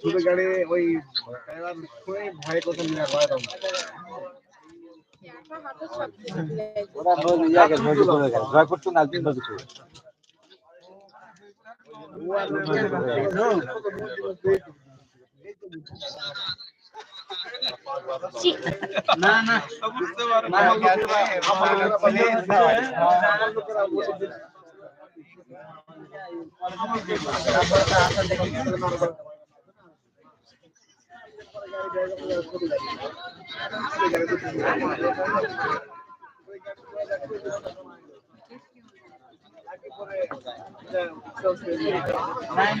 ছোট গাড়ি ওই খুবই ভয় করতে নিয়ে ভয় ওরা ইয়াকে নদী করে গেল। জয়পুর তো না দিন নদী করে না না বুঝতে পারে আমার হ্যাঁ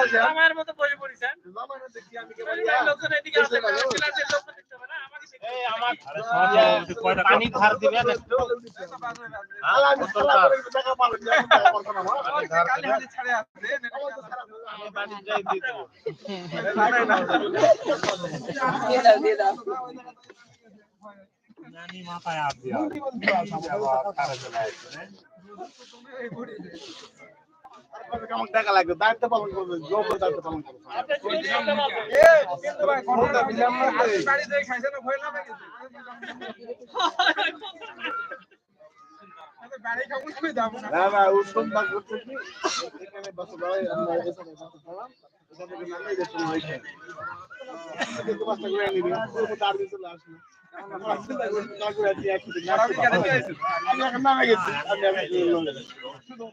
আসে আমার মতো বই পড়িছেন দেখি আমি লোকজন এদিকে দেখতে পানি ধার দিবে কালি হাতে ছাড়ে আছে বাড়ি যাই দিতে নানি মাথায় দিয়া। টাকা লাগবে? দায়িত্ব পালন করবে যোগ্য দায়িত্ব পালন করবে না না না না না উত্তম না করতে কি? এখানে বাস ভাই আমরা এখানে বাস পড়াম এখান থেকে নামে যে হয়েছে কিন্তু বাসটা ঘুরে নিবি পুরো তার দিতে আসবে আমি এখন নামে গেছি। আমি আমি শুধু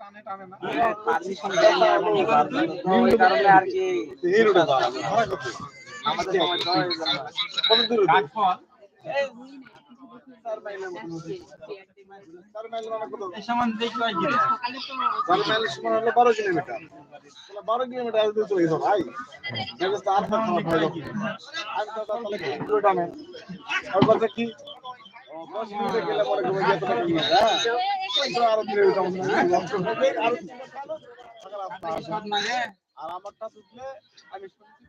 টানে টানে না পারমিশন দেয় এমন কারণে আর কি হিরোটা দাও আমাদের সময় তো কত দূর বারো কিলোমিটার বারো কিলোমিটার চলে গেছো ভাই আর তাহলে কি দশ মিনিটে গেলে পরে আরও আরও আর আমারটা দুধলে আমি শুনছি